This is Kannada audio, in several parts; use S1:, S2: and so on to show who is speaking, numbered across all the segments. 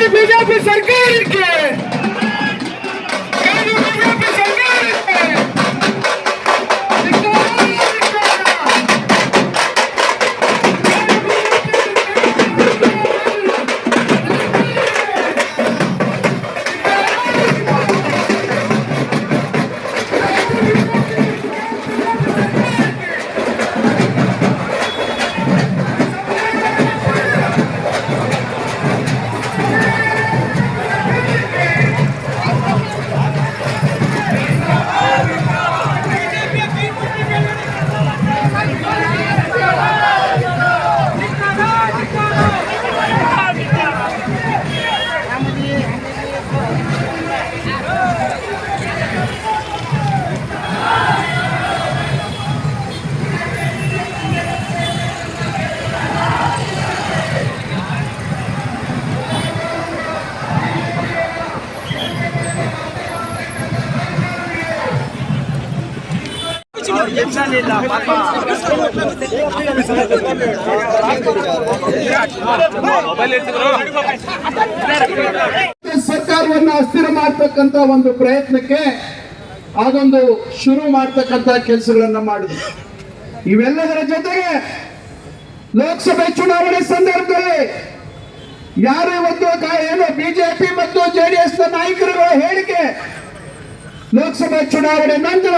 S1: ¡Que me llamas!
S2: ಸರ್ಕಾರವನ್ನ ಅಸ್ಥಿರ ಮಾಡ್ತಕ್ಕಂತ ಒಂದು ಪ್ರಯತ್ನಕ್ಕೆ ಅದೊಂದು ಶುರು ಮಾಡ್ತಕ್ಕಂತ ಕೆಲಸಗಳನ್ನ ಮಾಡಿದ್ರು. ಇವೆಲ್ಲದರ ಜೊತೆಗೆ ಲೋಕಸಭೆ ಚುನಾವಣೆ ಸಂದರ್ಭದಲ್ಲಿ ಯಾರು ಇವತ್ತು ಏನು ಬಿಜೆಪಿ ಮತ್ತು ಜೆಡಿಎಸ್ನ ನಾಯಕರುಗಳ ಹೇಳಿಕೆ ಲೋಕಸಭೆ ಚುನಾವಣೆ ನಂತರ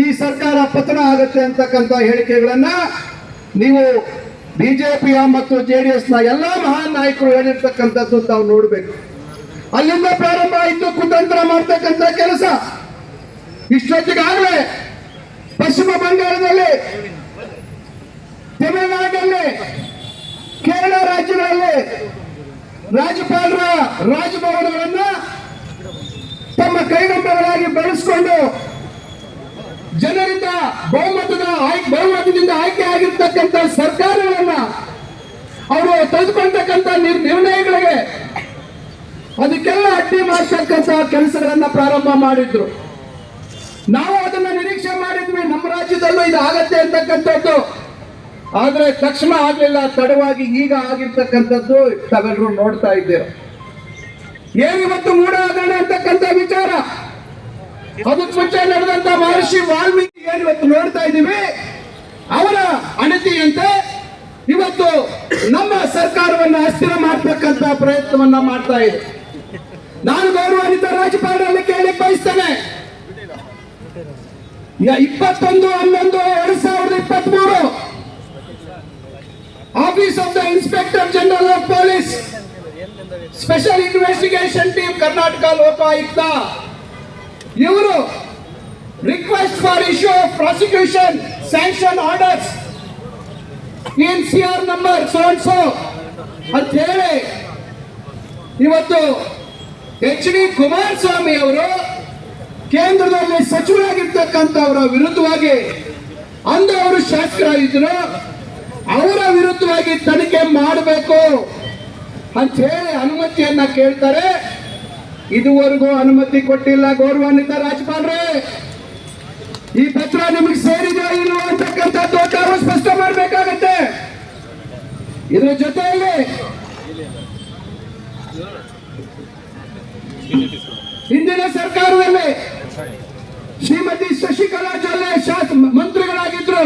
S2: ಈ ಸರ್ಕಾರ ಪತನ ಆಗುತ್ತೆ ಅಂತಕ್ಕಂಥ ಹೇಳಿಕೆಗಳನ್ನ ನೀವು ಬಿಜೆಪಿಯ ಮತ್ತು ಜೆಡಿಎಸ್ನ ಎಲ್ಲಾ ಮಹಾನ್ ನಾಯಕರು ಹೇಳಿರ್ತಕ್ಕಂಥದ್ದು ತಾವು ನೋಡಬೇಕು. ಅಲ್ಲಿಂದ ಪ್ರಾರಂಭ ಆಯಿತು, ಕುತಂತ್ರ ಮಾಡ್ತಕ್ಕಂಥ ಕೆಲಸ. ಇಷ್ಟೊತ್ತಿಗಾಗಲೇ ಪಶ್ಚಿಮ ಬಂಗಾಳದಲ್ಲಿ ತಮಿಳುನಾಡಿನಲ್ಲಿ ಕೇರಳ ರಾಜ್ಯಗಳಲ್ಲಿ ರಾಜ್ಯಪಾಲರ ರಾಜಭವನಗಳನ್ನ ತಮ್ಮ ಕೈಗೊಂಬೆಗಳಾಗಿ ಬೆಳೆಸ್ಕೊಂಡು ಜನರಿಂದ ಬಹುಮತದ ಬಹುಮತದಿಂದ ಆಯ್ಕೆ ಆಗಿರ್ತಕ್ಕಂಥ ಸರ್ಕಾರಗಳನ್ನ ಅವರು ತೆಗೆದುಕೊಳ್ತಕ್ಕಂಥ ನಿರ್- ನಿರ್ಣಯಗಳಿಗೆ ಅದಕ್ಕೆಲ್ಲ ಅಡ್ಡಿ ಮಾಡ್ತಕ್ಕಂಥ ಕೆಲಸಗಳನ್ನ ಪ್ರಾರಂಭ ಮಾಡಿದ್ರು. ನಾವು ಅದನ್ನ ನಿರೀಕ್ಷೆ ಮಾಡಿದ್ವಿ, ನಮ್ಮ ರಾಜ್ಯದಲ್ಲೂ ಇದು ಆಗತ್ತೆ ಅಂತಕ್ಕಂಥದ್ದು. ಆದ್ರೆ ತಕ್ಷಣ ಆಗ್ಲಿಲ್ಲ, ತಡವಾಗಿ ಈಗ ಆಗಿರ್ತಕ್ಕಂಥದ್ದು ತಾವೆಲ್ಲರೂ ನೋಡ್ತಾ ಇದ್ದೇವೆ ಏನಿವತ್ತು ಮೂಢ ಆಗೋಣ ಅಂತಕ್ಕಂಥ ವಿಚಾರ? ಅದಕ್ಕೆ ಮುಂಚೆ ನಡೆದಂತ ಮಹರ್ಷಿ ವಾಲ್ಮೀಕಿ ಏನು ಇವತ್ತು ನೋಡ್ತಾ ಇದ್ದೀವಿ? ಅವರ ಅಣತಿಯಂತೆ ಇವತ್ತು ನಮ್ಮ ಸರ್ಕಾರವನ್ನ ಅಸ್ಥಿರ ಮಾಡ್ತಕ್ಕಂತ ಪ್ರಯತ್ನವನ್ನ ಮಾಡ್ತಾ ಇದೆ. ನಾನು ಗೌರವಾನ್ವಿತ ರಾಜ್ಯಪಾಲರಲ್ಲಿ ಕೇಳಿ ಬಯಸ್ತೇನೆ. ಇಪ್ಪತ್ತೊಂದು, ಹನ್ನೊಂದು, ಎರಡ್ ಸಾವಿರದ ಇಪ್ಪತ್ತ್ ಮೂರು office of the inspector general of police special investigation team Karnataka Lokayukta ಇವರು request for issue of prosecution sanction orders N C R number so and so ಅಂತ ಹೇಳಿ ಇವತ್ತು ಎಚ್ ಡಿ ಕುಮಾರಸ್ವಾಮಿ ಅವರು ಕೇಂದ್ರದಲ್ಲಿ ಸಚಿವರಾಗಿರ್ತಕ್ಕಂಥವರ ವಿರುದ್ಧವಾಗಿ ಅಂದು ಅವರು ಶಾಸಕರಾಗಿದ್ದರು ಅವರ ವಿರುದ್ಧವಾಗಿ ತನಿಖೆ ಮಾಡಬೇಕು ಅಂತ ಹೇಳಿ ಅನುಮತಿಯನ್ನ ಕೇಳ್ತಾರೆ. ಇದುವರೆಗೂ ಅನುಮತಿ ಕೊಟ್ಟಿಲ್ಲ ಗೌರವಾನ್ವಿತ ರಾಜ್ಯಪಾಲರೇ. ಈ ಪತ್ರ ನಿಮಗೆ ಸೇರಿದೆ ಇಲ್ವೋ ಅಂತಕ್ಕಂಥ ತಾವು ಸ್ಪಷ್ಟ ಮಾಡಬೇಕಾಗತ್ತೆ. ಇದ್ರ ಜೊತೆಯಲ್ಲಿ ಹಿಂದಿನ ಸರ್ಕಾರದಲ್ಲಿ ಶ್ರೀಮತಿ ಶಶಿಕಲಾ ಜೊಲ್ಲೆ ಶಾಸ ಮಂತ್ರಿಗಳಾಗಿದ್ರು.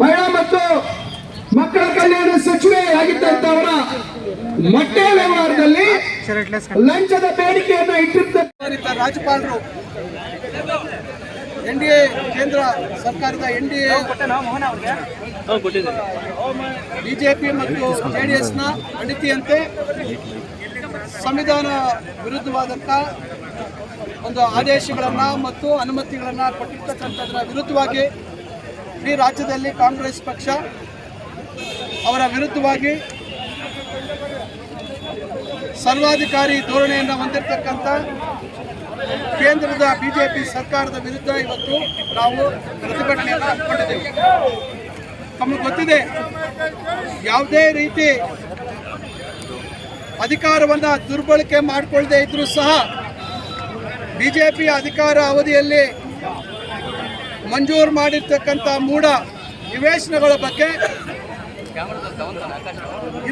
S2: ಮಹಿಳಾ ಮತ್ತು ಮಕ್ಕಳ ಕಲ್ಯಾಣ ಸಚಿವೆ ಆಗಿದ್ದಂತವರ ಮೊಟ್ಟೆ ವ್ಯವಹಾರದಲ್ಲಿ ಲಂಚದ ಬೇಡಿಕೆಯನ್ನು
S3: ಇಟ್ಟಿರ್ತಾರೆ ರಾಜ್ಯಪಾಲರು ಎನ್ ಡಿ ಎ ಕೇಂದ್ರ ಸರ್ಕಾರದ ಎನ್ ಡಿ ಎ ಬಿಜೆಪಿ ಮತ್ತು ಜೆ ಡಿ ಎಸ್ನ ಅಡಿತಿಯಂತೆ ಸಂವಿಧಾನ ವಿರುದ್ಧವಾದಂಥ ಒಂದು ಆದೇಶಗಳನ್ನು ಮತ್ತು ಅನುಮತಿಗಳನ್ನು ಕೊಟ್ಟಿರ್ತಕ್ಕಂಥದ್ರ ವಿರುದ್ಧವಾಗಿ ಇಡೀ ರಾಜ್ಯದಲ್ಲಿ ಕಾಂಗ್ರೆಸ್ ಪಕ್ಷ ಅವರ ವಿರುದ್ಧವಾಗಿ ಸರ್ವಾಧಿಕಾರಿ ಧೋರಣೆಯನ್ನು ಹೊಂದಿರತಕ್ಕಂಥ ಕೇಂದ್ರದ ಬಿಜೆಪಿ ಸರ್ಕಾರದ ವಿರುದ್ಧ ಇವತ್ತು ನಾವು ಪ್ರತಿಭಟನೆಯನ್ನು ಹಮ್ಮಿಕೊಂಡಿದ್ದೇವೆ. ತಮಗೆ ಗೊತ್ತಿದೆ, ಯಾವುದೇ ರೀತಿ ಅಧಿಕಾರವನ್ನು ದುರ್ಬಳಕೆ ಮಾಡಿಕೊಳ್ಳದೆ ಇದ್ರೂ ಸಹ ಬಿಜೆಪಿ ಅಧಿಕಾರ ಅವಧಿಯಲ್ಲಿ ಮಂಜೂರು ಮಾಡಿರ್ತಕ್ಕಂಥ ಮೂಢ ನಿವೇಶನಗಳ ಬಗ್ಗೆ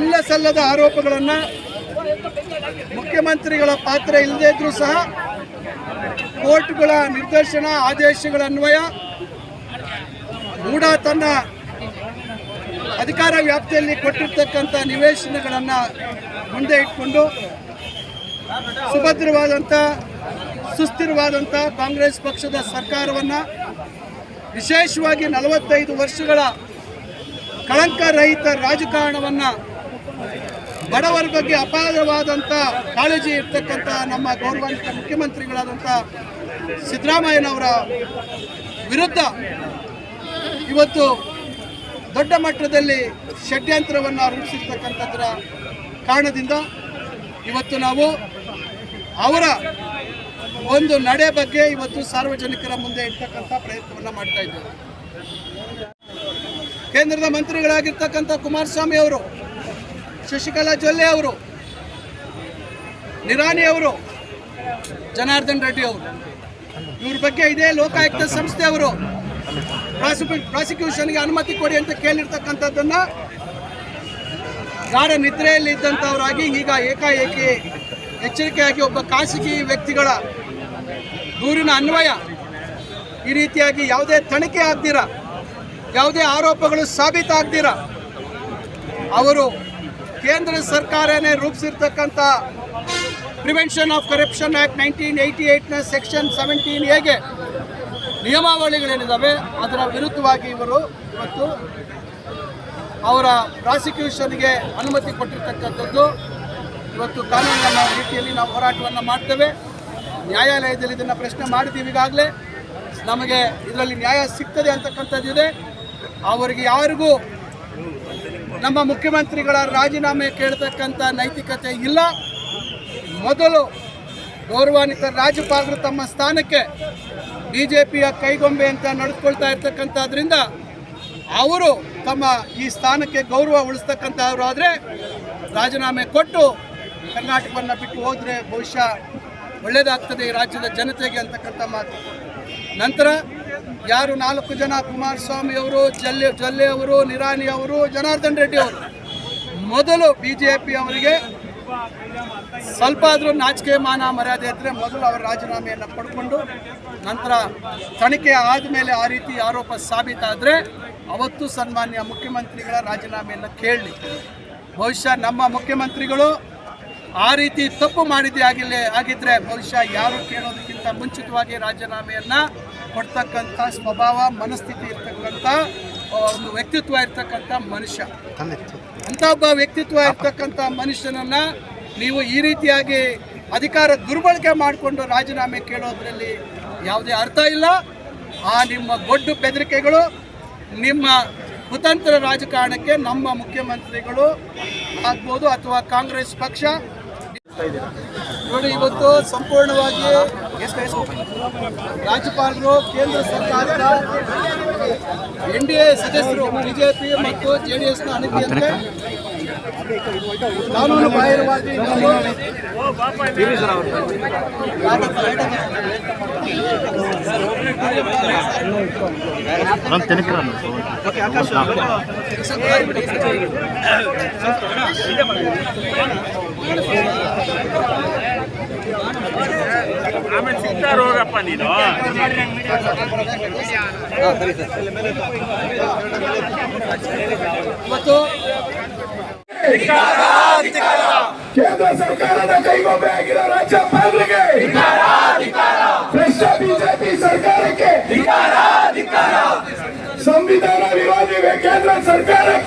S3: ಇಲ್ಲ ಸಲ್ಲದ ಆರೋಪಗಳನ್ನು
S2: ಮುಖ್ಯಮಂತ್ರಿಗಳ ಪಾತ್ರ ಇಲ್ಲದೇ ಇದ್ರೂ ಸಹ ಕೋರ್ಟ್ಗಳ ನಿರ್ದೇಶನ, ಆದೇಶಗಳ ಅನ್ವಯ ತನ್ನ ಅಧಿಕಾರ ವ್ಯಾಪ್ತಿಯಲ್ಲಿ ಕೊಟ್ಟಿರ್ತಕ್ಕಂಥ ನಿವೇಶನಗಳನ್ನು ಮುಂದೆ ಇಟ್ಕೊಂಡು ಸುಭದ್ರವಾದಂಥ, ಸುಸ್ಥಿರವಾದಂಥ ಕಾಂಗ್ರೆಸ್ ಪಕ್ಷದ ಸರ್ಕಾರವನ್ನು ವಿಶೇಷವಾಗಿ ನಲವತ್ತೈದು ವರ್ಷಗಳ ಕಳಂಕರಹಿತ ರಾಜಕಾರಣವನ್ನು ಬಡವರ ಬಗ್ಗೆ ಅಪಾರವಾದಂಥ ಕಾಳಜಿ ಇರ್ತಕ್ಕಂಥ ನಮ್ಮ ಗೌರವಾನ್ವಿತ ಮುಖ್ಯಮಂತ್ರಿಗಳಾದಂಥ ಸಿದ್ದರಾಮಯ್ಯನವರ ವಿರುದ್ಧ ಇವತ್ತು ದೊಡ್ಡ ಮಟ್ಟದಲ್ಲಿ ಷಡ್ಯಂತ್ರವನ್ನು ರೂಪಿಸಿರ್ತಕ್ಕಂಥದ್ರ ಕಾರಣದಿಂದ ಇವತ್ತು ನಾವು ಅವರ ಒಂದು ನಡೆ ಬಗ್ಗೆ ಇವತ್ತು ಸಾರ್ವಜನಿಕರ ಮುಂದೆ ಇಡ್ತಕ್ಕಂಥ ಪ್ರಯತ್ನವನ್ನು ಮಾಡ್ತಾ ಇದ್ದೇವೆ. ಕೇಂದ್ರದ ಮಂತ್ರಿಗಳಾಗಿರ್ತಕ್ಕಂಥ ಕುಮಾರಸ್ವಾಮಿ ಅವರು ಶಶಿಕಲಾ ಜೊಲ್ಲೆ ಅವರು, ನಿರಾಣಿ ಅವರು, ಜನಾರ್ದನ್ ರೆಡ್ಡಿ ಅವರು. ಇವ್ರ ಬಗ್ಗೆ ಇದೇ ಲೋಕಾಯುಕ್ತ ಸಂಸ್ಥೆ ಪ್ರಾಸಿಕ್ಯೂ, ಪ್ರಾಸಿಕ್ಯೂಷನ್ಗೆ ಅನುಮತಿ ಕೊಡಿ ಅಂತ ಕೇಳಿರ್ತಕ್ಕಂಥದ್ದನ್ನ ಗಾಢ ನಿದ್ರೆಯಲ್ಲಿ ಇದ್ದಂಥವರಾಗಿ ಈಗ ಏಕಾಏಕಿ ಎಚ್ಚರಿಕೆಯಾಗಿ ಒಬ್ಬ ಖಾಸಗಿ ವ್ಯಕ್ತಿಗಳ ದೂರಿನ ಅನ್ವಯ ಈ ರೀತಿಯಾಗಿ ಯಾವುದೇ ತನಿಖೆ ಆಗ್ದಿರ, ಯಾವುದೇ ಆರೋಪಗಳು ಸಾಬೀತಾಗ್ದಿರ, ಅವರು ಕೇಂದ್ರ ಸರ್ಕಾರನೇ ರೂಪಿಸಿರ್ತಕ್ಕಂಥ prevention of corruption act nineteen eighty ಏಯ್ಟ್ನ section seventeen ಎಗೆ ನಿಯಮಾವಳಿಗಳೇನಿದ್ದಾವೆ ಅದರ ವಿರುದ್ಧವಾಗಿ ಇವರು ಇವತ್ತು ಅವರ ಪ್ರಾಸಿಕ್ಯೂಷನ್ಗೆ ಅನುಮತಿ ಕೊಟ್ಟಿರ್ತಕ್ಕಂಥದ್ದು. ಇವತ್ತು ಕಾನೂನಿನ ರೀತಿಯಲ್ಲಿ ನಾವು ಹೋರಾಟವನ್ನು ಮಾಡ್ತೇವೆ. ನ್ಯಾಯಾಲಯದಲ್ಲಿ ಇದನ್ನು ಪ್ರಶ್ನೆ ಮಾಡಿದ್ದೀವಿ ಈಗಾಗಲೇ. ನಮಗೆ ಇದರಲ್ಲಿ ನ್ಯಾಯ ಸಿಗ್ತದೆ ಅಂತಕ್ಕಂಥದ್ದಿದೆ. ಅವರಿಗೆ ಯಾರಿಗೂ ನಮ್ಮ ಮುಖ್ಯಮಂತ್ರಿಗಳ ರಾಜೀನಾಮೆ ಕೇಳ್ತಕ್ಕಂಥ ನೈತಿಕತೆ ಇಲ್ಲ. ಮೊದಲು ಗೌರವಾನ್ವಿತ ರಾಜ್ಯಪಾಲರು ತಮ್ಮ ಸ್ಥಾನಕ್ಕೆ ಬಿ ಜೆ ಪಿಯ ಕೈಗೊಂಬೆ ಅಂತ ನಡೆದುಕೊಳ್ತಾ ಇರ್ತಕ್ಕಂಥದ್ರಿಂದ ಅವರು ತಮ್ಮ ಈ ಸ್ಥಾನಕ್ಕೆ ಗೌರವ ಉಳಿಸ್ತಕ್ಕಂಥವ್ರು ಆದರೆ ರಾಜೀನಾಮೆ ಕೊಟ್ಟು ಕರ್ನಾಟಕವನ್ನು ಬಿಟ್ಟು ಹೋದರೆ ಬಹುಶಃ ಒಳ್ಳೆಯದಾಗ್ತದೆ ಈ ರಾಜ್ಯದ ಜನತೆಗೆ ಅಂತಕ್ಕಂಥ ಮಾತು. ನಂತರ ಯಾರು ನಾಲ್ಕು ಜನ ಕುಮಾರಸ್ವಾಮಿ ಅವರು, ಜಲ್ಲೆ ಜಲ್ಲೆ ಅವರು, ನಿರಾಣಿ ಅವರು, ಜನಾರ್ದನ್ ರೆಡ್ಡಿ ಅವರು. ಮೊದಲು ಬಿ ಜೆ ಪಿ ಅವರಿಗೆ ಸ್ವಲ್ಪ ಆದರೂ ನಾಚಿಕೆ ಮಾನ ಮರ್ಯಾದೆ ಇದ್ದರೆ ಮೊದಲು ಅವರ ರಾಜೀನಾಮೆಯನ್ನು ಪಡ್ಕೊಂಡು ನಂತರ ತನಿಖೆ ಆದಮೇಲೆ ಆ ರೀತಿ ಆರೋಪ ಸಾಬೀತಾದರೆ ಅವತ್ತು ಸನ್ಮಾನ್ಯ ಮುಖ್ಯಮಂತ್ರಿಗಳ ರಾಜೀನಾಮೆಯನ್ನು ಕೇಳಲಿ. ಬಹುಶಃ ನಮ್ಮ ಮುಖ್ಯಮಂತ್ರಿಗಳು ಆ ರೀತಿ ತಪ್ಪು ಮಾಡಿದ್ದೇ ಆಗಿಲ್ಲ ಆಗಿದ್ದರೆ ಬಹುಶಃ ಯಾರು ಕೇಳೋದಕ್ಕಿಂತ ಮುಂಚಿತವಾಗಿ ರಾಜೀನಾಮೆಯನ್ನು ಕೊಡ್ತಕ್ಕಂಥ ಸ್ವಭಾವ ಮನಸ್ಥಿತಿ ಇರ್ತಕ್ಕಂಥ ಒಂದು ವ್ಯಕ್ತಿತ್ವ ಇರ್ತಕ್ಕಂಥ ಮನುಷ್ಯ. ಅಂಥ ಒಬ್ಬ ವ್ಯಕ್ತಿತ್ವ ಇರ್ತಕ್ಕಂಥ ಮನುಷ್ಯನನ್ನ ನೀವು ಈ ರೀತಿಯಾಗಿ ಅಧಿಕಾರ ದುರ್ಬಳಕೆ ಮಾಡಿಕೊಂಡು ರಾಜೀನಾಮೆ ಕೇಳೋದ್ರಲ್ಲಿ ಯಾವುದೇ ಅರ್ಥ ಇಲ್ಲ. ಆ ನಿಮ್ಮ ದೊಡ್ಡ ಬೆದರಿಕೆಗಳು ನಿಮ್ಮ ಕುತಂತ್ರ ರಾಜಕಾರಣಕ್ಕೆ ನಮ್ಮ ಮುಖ್ಯಮಂತ್ರಿಗಳು ಆಗ್ಬೋದು ಅಥವಾ ಕಾಂಗ್ರೆಸ್ ಪಕ್ಷ. ನೋಡಿ ಇವತ್ತು ಸಂಪೂರ್ಣವಾಗಿ ರಾಜ್ಯಪಾಲರು ಕೇಂದ್ರ ಸರ್ಕಾರದ ಎನ್ ಡಿ ಎ ಸದಸ್ಯರು ಬಿಜೆಪಿ ಮತ್ತು ಜೆ ಡಿ ಎಸ್ನ ಅನುಮತಿಯಂತೆ ಕಾನೂನು ಬಾಹಿರವಾಗಿ ನಾವು
S1: ನಾನು ತಿನ್ನಿಕ್ರಲ್ಲ
S4: ಆಮೇಲೆ ಸಿಗ್ತಾರ ಹೋಗಪ್ಪ ನೀನು.
S2: ಮತ್ತು
S5: ಕೇಂದ್ರ ಸರ್ಕಾರದ ಕೈಗೊಂಬೆ ಆಗಿರೋ ರಾಜ್ಯಪಾಲರಿಗೆ ಭ್ರಷ್ಟ ಬಿಜೆಪಿ ಸರ್ಕಾರಕ್ಕೆ ಸಂವಿಧಾನ ವಿರೋಧಿ ಕೇಂದ್ರ ಸರ್ಕಾರಕ್ಕೆ